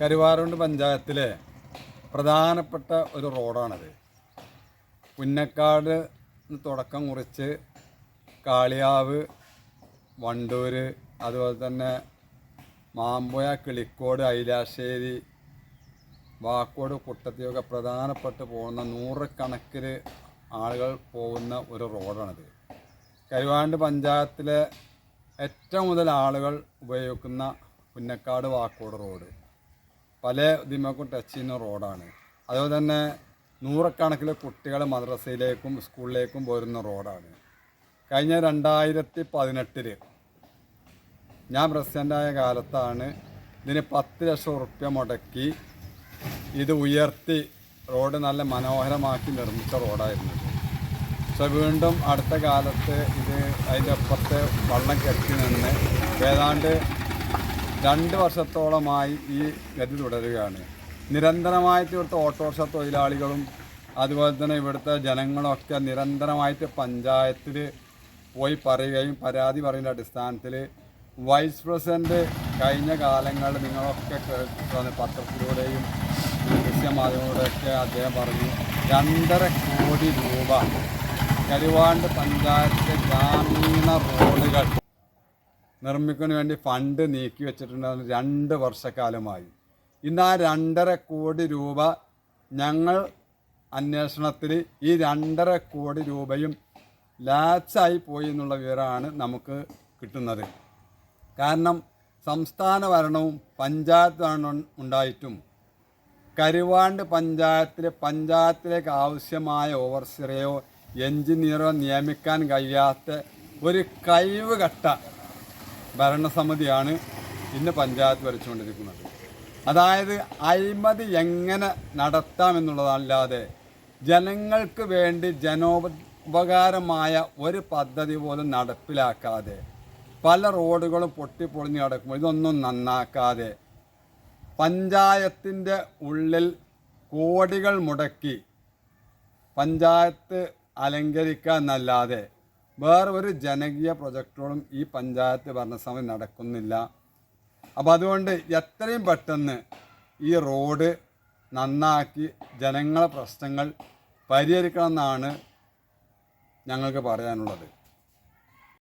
കരുവാറുണ്ട് പഞ്ചായത്തിലെ പ്രധാനപ്പെട്ട ഒരു റോഡാണത്. പുന്നക്കാട് ന്ന് തുടക്കം കുറിച്ച് കാളിയാവ് വണ്ടൂര് അതുപോലെ തന്നെ മാമ്പുഴ കിളിക്കോട് ഐലാശ്ശേരി വാക്കോട് കുട്ടത്തിയൊക്കെ പ്രധാനപ്പെട്ട് പോകുന്ന നൂറുകണക്കിന് ആളുകൾ പോകുന്ന ഒരു റോഡാണിത്. കരുവാണ്ട് പഞ്ചായത്തിലെ ഏറ്റവും കൂടുതൽ ആളുകൾ ഉപയോഗിക്കുന്ന പുന്നക്കാട് വാക്കോട് റോഡ്. പല ഇതിമേക്കും ടച്ച് ചെയ്യുന്ന റോഡാണ് അതുപോലെ തന്നെ നൂറക്കണക്കിലെ കുട്ടികൾ മദ്രസയിലേക്കും സ്കൂളിലേക്കും പോരുന്ന റോഡാണ് കഴിഞ്ഞ രണ്ടായിരത്തി പതിനെട്ടിൽ ഞാൻ പ്രസിഡന്റായ കാലത്താണ് ഇതിന് പത്ത് ലക്ഷം ഉറുപ്യ മുടക്കി ഇത് ഉയർത്തി റോഡ് നല്ല മനോഹരമാക്കി നിർമ്മിച്ച റോഡായിരുന്നു പക്ഷെ വീണ്ടും അടുത്ത കാലത്ത് ഇത് അതിന്റെ അപ്പുറത്ത് വള്ളം കെട്ടി നിന്ന് ഏതാണ്ട് രണ്ട് വർഷത്തോളമായി ഈ ഗതി തുടരുകയാണ്. നിരന്തരമായിട്ട് ഇവിടുത്തെ ഓട്ടോറിക്ഷ തൊഴിലാളികളും അതുപോലെ തന്നെ ഇവിടുത്തെ ജനങ്ങളൊക്കെ നിരന്തരമായിട്ട് പഞ്ചായത്തിൽ പോയി പറയുകയും പരാതി പറയുന്ന അടിസ്ഥാനത്തിൽ വൈസ് പ്രസിഡന്റ് കഴിഞ്ഞ കാലങ്ങളിൽ നിങ്ങളൊക്കെ കേട്ടിട്ടുണ്ട് പത്രത്തിലൂടെയും ദൃശ്യമാധ്യമങ്ങളിലൂടെയൊക്കെ അദ്ദേഹം പറഞ്ഞു രണ്ടര കോടി രൂപ. കരുവാണ്ട് പഞ്ചായത്തിലെ ഗ്രാമീണ റോഡുകൾ. നിർമ്മിക്കുന്നതിന് വേണ്ടി ഫണ്ട് നീക്കി വെച്ചിട്ടുണ്ടായിരുന്നു. രണ്ട് വർഷക്കാലമായി. ഇന്ന് ആ രണ്ടര കോടി രൂപ ഞങ്ങൾ അന്വേഷണത്തിൽ ഈ രണ്ടര കോടി രൂപയും ലാപ്സായി പോയി എന്നുള്ള വിവരമാണ് നമുക്ക് കിട്ടുന്നത്. കാരണം സംസ്ഥാന ഭരണവും പഞ്ചായത്ത് ഉണ്ടായിട്ടും കരുവാണ്ട് പഞ്ചായത്തിലെ പഞ്ചായത്തിലേക്ക് ആവശ്യമായ ഓവർസിറയോ എഞ്ചിനീയറോ നിയമിക്കാൻ കഴിയാത്ത ഒരു കഴിവ് കെട്ട ഭരണസമിതിയാണ് ഇന്ന് പഞ്ചായത്ത് വരച്ചുകൊണ്ടിരിക്കുന്നത് അതായത് അഴിമതി എങ്ങനെ നടത്താമെന്നുള്ളതല്ലാതെ ജനങ്ങൾക്ക് വേണ്ടി ജനോപകാരമായ ഒരു പദ്ധതി പോലും നടപ്പിലാക്കാതെ പല റോഡുകളും പൊട്ടിപ്പൊളിഞ്ഞ് കിടക്കുമ്പോൾ ഇതൊന്നും നന്നാക്കാതെ പഞ്ചായത്തിന്റെ ഉള്ളിൽ കോടികൾ മുടക്കി പഞ്ചായത്ത് അലങ്കരിക്കുക എന്നല്ലാതെ വേറെ ഒരു ജനകീയ പ്രൊജക്ടുകളും ഈ പഞ്ചായത്ത് ഭരണസമിതി നടക്കുന്നില്ല. അപ്പോൾ അതുകൊണ്ട് എത്രയും പെട്ടെന്ന് ഈ റോഡ് നന്നാക്കി ജനങ്ങളെ പ്രശ്നങ്ങൾ പരിഹരിക്കണം പരിഹരിക്കണമെന്നാണ് ഞങ്ങൾക്ക് പറയാനുള്ളത്.